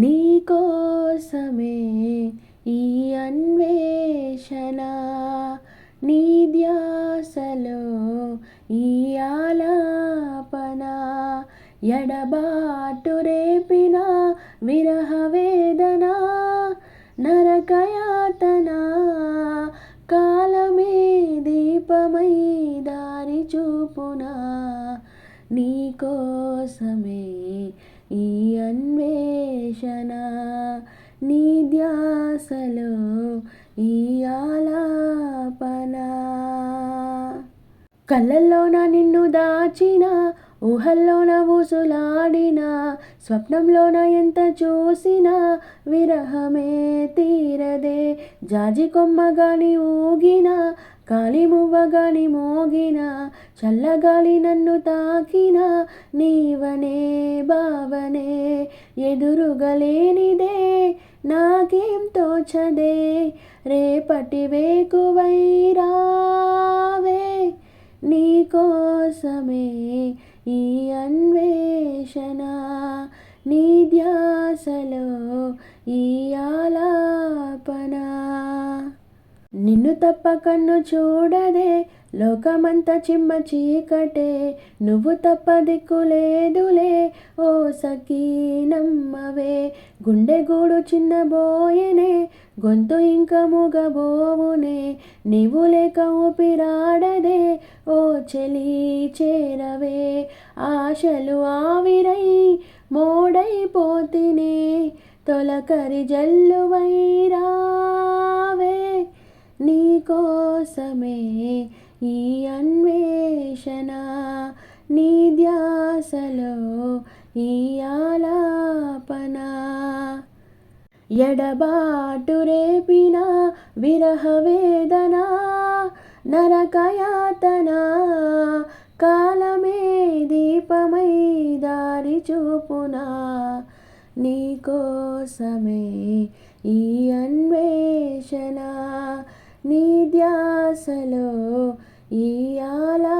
నీకోసమే ఈ అన్వేషణ నీ ధ్యాసలో ఈ ఆలాపన ఎడబాటు రేపిన విరహ వేదన నరకయాతన కాలమే దీపమై దారి చూపునా నీకోసమే ఈ అన్వేషణ నీ ధ్యాసలో ఈ ఆలాపన. కళ్ళల్లోన నిన్ను దాచిన ఊహల్లోన ఊసులాడిన స్వప్నంలోన ఎంత చూసినా విరహమే తీరదే. జాజి కొమ్మగాని ఊగిన కాలి మువ్వగాని మోగిన చల్లగాలి నన్ను తాకిన నీవనే బావనే. ఎదురుగలేనిదే నాకేం తోచదే రేపటి వేకువై రావే నీకోసమే ఈ అన్వేషణ నీ ధ్యాసలో ఈ ఆలాపన. నిన్ను తప్ప కన్ను చూడదే లోకమంతా చిమ్మ చీకటే నువ్వు తప్ప దిక్కులేదులే ఓ సఖీ నమ్మవే గుండె గూడు చిన్నబోయెనే గొంతు ఇంక మూగబోవునే. నీవు లేక ఊపిరాడదే ఓ చెలి చేరవే. ఆశలు ఆవిరై మోడైపోతినే తొలకరి జల్లువైరావే నీకోసమే ఈ అన్వేషణ నీ ధ్యాసలో ఈ ఆలాపన ఎడబాటు రేపిన విరహ వేదన నరకయాతన కాలమే దీపమై దారి చూపునా నీకోసమే ఈ అన్వేషణ నీ ధ్యాసలో ఈ ఆలా